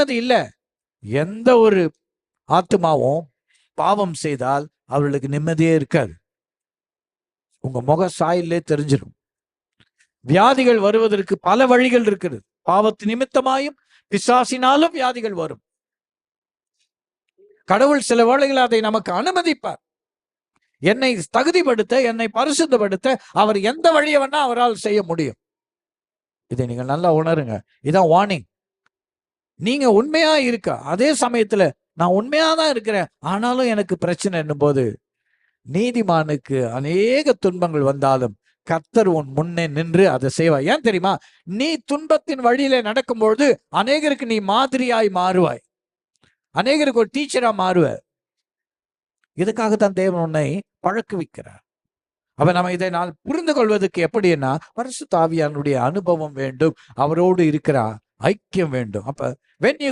நிம்மதி இல்லை. எந்த ஒரு ஆத்மாவும் பாவம் செய்தால் அவர்களுக்கு நிம்மதியே இருக்காது. உங்க முக சாயிலே தெரிஞ்சிடும் வியாதிகள் வருவதற்கு பல வழிகள் இருக்கிறது. பாவத்து நிமித்தமாயும் பிசாசினாலும் வியாதிகள் வரும். கடவுள் சில வேளைகள் அதை நமக்கு அனுமதிப்பார். என்னை தகுதிப்படுத்த என்னை பரிசுத்தப்படுத்த அவர் எந்த வழியை வேணா அவரால் செய்ய முடியும். இதை நீங்க நல்லா உணருங்க. இதான் வார்னிங் நீங்க உண்மையா இருக்க. அதே சமயத்துல நான் உண்மையா தான் இருக்கிறேன். ஆனாலும் எனக்கு பிரச்சனை போது நீதிமானுக்கு அநேக துன்பங்கள் வந்தாலும் கர்த்தர் உன் முன்னே நின்று அதை செய்வாய் ஏன் தெரியுமா? நீ துன்பத்தின் வழியில நடக்கும்பொழுது அநேகருக்கு நீ மாதிரியாய் மாறுவாய். அநேகருக்கு ஒரு டீச்சரா மாறுவ இதுக்காக தான் தேவன் உன்னை பழக்குவிக்கிறார். அப்ப நம்ம இதை நான் புரிந்து கொள்வதற்கு எப்படின்னா பரிசு தாவியானுடைய அனுபவம் வேண்டும். அவரோடு இருக்கிற ஐக்கியம் வேண்டும். அப்ப வென் யூ